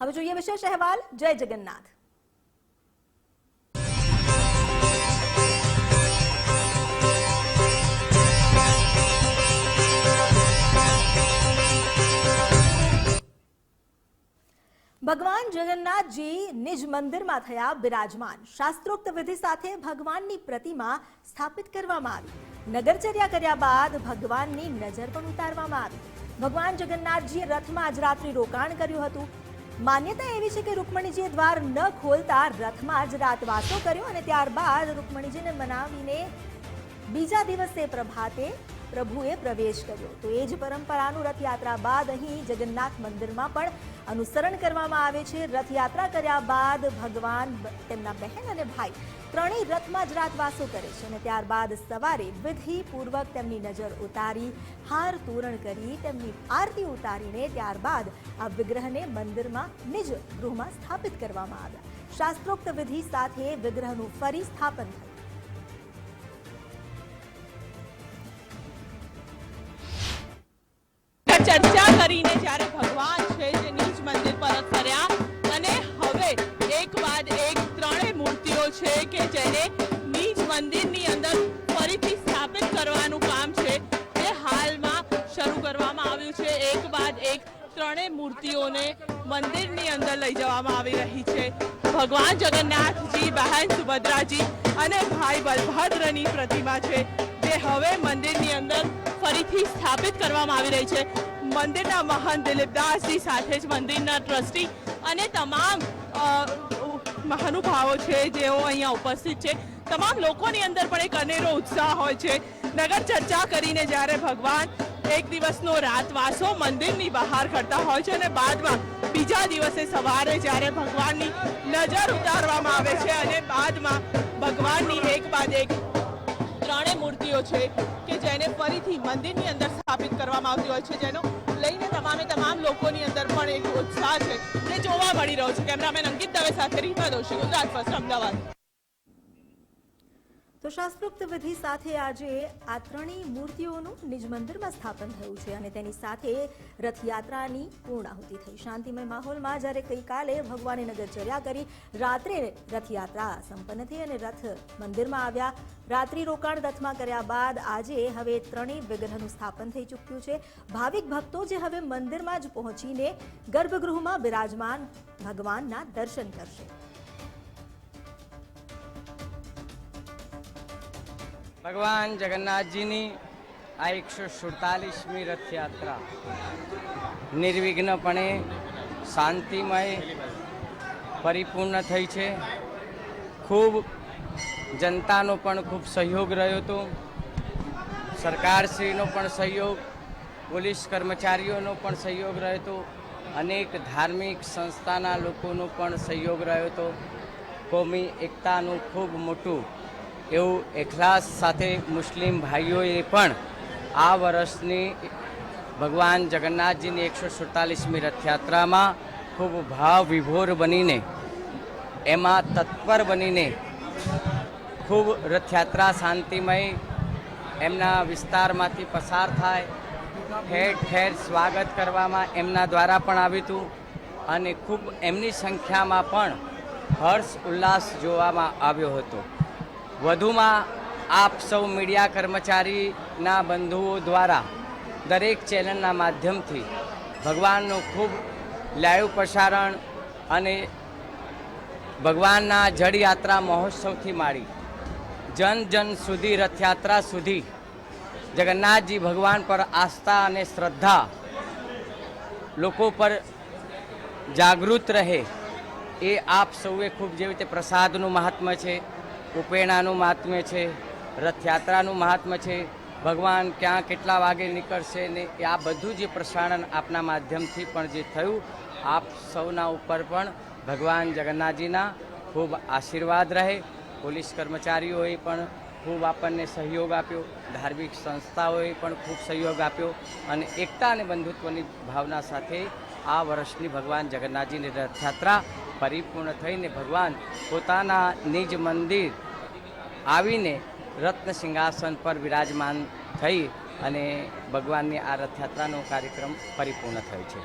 હવે જોઈએ વિશેષ અહેવાલ. જય જગન્નાથ. ભગવાન જગન્નાથજી નિજ મંદિરમાં થયા બિરાજમાન. શાસ્ત્રોક્ત વિધિ સાથે ભગવાનની પ્રતિમા સ્થાપિત કરવામાં આવી. નગરચર્યા કર્યા બાદ ભગવાનની નજર પણ ઉતારવામાં આવી. ભગવાન જગન્નાથજીએ રથમાં આજ રાત્રિ રોકાણ કર્યું હતું. માન્યતા એવી છે કે રૂકમણીજીએ દ્વાર ન ખોલતા રથમાં જ રાતવાસો કર્યો અને ત્યારબાદ રૂકમણીજીને મનાવીને બીજા દિવસે પ્રભાતે પ્રભુએ પ્રવેશ કર્યો. તો એ જ પરંપરાનું રથયાત્રા બાદ અહીં જગન્નાથ મંદિરમાં પણ અનુસરણ કરવામાં આવે છે. રથયાત્રા કર્યા બાદ ભગવાન તેમના બહેન અને ભાઈ ત્રણેય રથમાં જ રાતવાસો કરે છે અને ત્યારબાદ સવારે વિધિપૂર્વક તેમની નજર ઉતારી, હાર તોરણ કરી, તેમની આરતી ઉતારીને ત્યારબાદ આ વિગ્રહને મંદિરમાં નિજ ગૃહમાં સ્થાપિત કરવામાં આવ્યા. શાસ્ત્રોક્ત વિધિ સાથે વિગ્રહનું ફરી સ્થાપન થયું. ચર્ચા કરીને જ્યારે ભગવાન છે જે નીચ મંદિર પરત ફર્યા, અને હવે એક બાદ એક ત્રણેય મૂર્તિઓ છે કે જેને નીચ મંદિરની અંદર ફરીથી સ્થાપિત કરવાનું કામ છે તે હાલમાં શરૂ કરવામાં આવ્યું છે. એક બાદ એક ત્રણેય મૂર્તિઓને મંદિરની અંદર લઈ જવામાં આવી રહી છે. ભગવાન જગન્નાથજી, બહેન સુભદ્રાજી અને ભાઈ બલભદ્રની પ્રતિમા છે, જે હવે મંદિરની અંદર ફરીથી સ્થાપિત કરવામાં આવી રહી છે. મંદિરના મહાન દિલીપદાસજી સાથે જ મંદિરના ટ્રસ્ટી અને તમામ મહાનુભાવો છે, જેઓ અહીંયા ઉપસ્થિત છે. તમામ લોકોની અંદર પણ એક અનેરો ઉત્સાહ હોય છે. નગર ચર્ચા કરીને જ્યારે ભગવાન એક દિવસનો રાતવાસો મંદિરની બહાર કરતા હોય છે અને બાદમાં બીજા દિવસે સવારે જ્યારે ભગવાનની નજર ઉતારવામાં આવે છે અને બાદમાં ભગવાનની એક બાદ એક ત્રણે મૂર્તિઓ છે. મંદિરની અંદર સ્થાપિત કરવામાં આવતી હોય છે, જેનો લઈને તમામે તમામ લોકોની અંદર પણ એક ઉત્સાહ છે. જે જોવા મળી રહ્યો છે. કેમેરામેન અંકિત દવે સાથે રીમા દોશી, ગુજરાત ફર્સ્ટ અમદાવાદ. તો શાસ્ત્રોક્ત વિધિ સાથે આજે આ ત્રણેય મૂર્તિઓનું નિજ મંદિરમાં સ્થાપન થયું છે અને તેની સાથે રથયાત્રાની પૂર્ણાહુતિ થઈ. શાંતિમય માહોલમાં જ્યારે ગઈકાલે ભગવાને નગરચર્યા કરી, રાત્રે રથયાત્રા સંપન્ન થઈ અને રથ મંદિરમાં આવ્યા. રાત્રિ રોકાણ રથમાં કર્યા બાદ આજે હવે ત્રણેય વિગ્રહનું સ્થાપન થઈ ચૂક્યું છે. ભાવિક ભક્તો જે હવે મંદિરમાં જ પહોંચીને ગર્ભગૃહમાં બિરાજમાન ભગવાનના દર્શન કરશે. ભગવાન જગન્નાથજીની આ એકસો સુડતાલીસમી રથયાત્રા. નિર્વિઘ્નપણે શાંતિમય, પરિપૂર્ણ થઈ છે. ખૂબ જનતાનો પણ ખૂબ સહયોગ રહ્યો હતો. સરકારશ્રીનો પણ સહયોગ, પોલીસ કર્મચારીઓનો પણ સહયોગ રહ્યો હતો. અનેક ધાર્મિક સંસ્થાના લોકોનો પણ સહયોગ રહ્યો હતો. કોમી એકતાનું ખૂબ મોટું એવું એખલાસ સાથે મુસ્લિમ ભાઈઓએ પણ આ વર્ષની ભગવાન જગન્નાથજીની એકસો સુડતાલીસમી રથયાત્રામાં ખૂબ ભાવ વિભોર બનીને, એમાં તત્પર બનીને ખૂબ રથયાત્રા શાંતિમય એમના વિસ્તારમાંથી પસાર થાય, ઠેર ઠેર સ્વાગત કરવામાં એમના દ્વારા પણ આવ્યું હતું અને ખૂબ એમની સંખ્યામાં પણ હર્ષ ઉલ્લાસ જોવામાં આવ્યો હતો. વધુમાં આપ સૌ મીડિયા કર્મચારીના બંધુઓ દ્વારા દરેક ચેનલના માધ્યમથી ભગવાનનું ખૂબ લાઈવ પ્રસારણ અને ભગવાનના જળયાત્રા મહોત્સવથી માંડી જન જન સુધી રથયાત્રા સુધી જગન્નાથજી ભગવાન પર આસ્થા અને શ્રદ્ધા લોકો પર જાગૃત રહે એ આપ સૌએ ખૂબ જેવી રીતે પ્રસાદનું મહાત્મ્ય છે. ઉપેણાનું મહાત્મ્ય છે, રથયાત્રાનું મહાત્મ્ય છે, ભગવાન ક્યાં કેટલા વાગે નીકળશે ને આ બધું જે પ્રસારણ આપના માધ્યમથી પણ જે થયું, આપ સૌના ઉપર પણ ભગવાન જગન્નાથજીના ખૂબ આશીર્વાદ રહે. પોલીસ કર્મચારીઓએ પણ ખૂબ આપણને સહયોગ આપ્યો, ધાર્મિક સંસ્થાઓએ પણ ખૂબ સહયોગ આપ્યો અને એકતા અને બંધુત્વની ભાવના સાથે આ વર્ષની ભગવાન જગન્નાથજીની રથયાત્રા પરિપૂર્ણ થઈને ભગવાન પોતાના નિજ મંદિર આવીને રત્ન સિંહાસન પર વિરાજમાન થઈ અને ભગવાનની આ રથયાત્રાનો કાર્યક્રમ પરિપૂર્ણ થયો છે.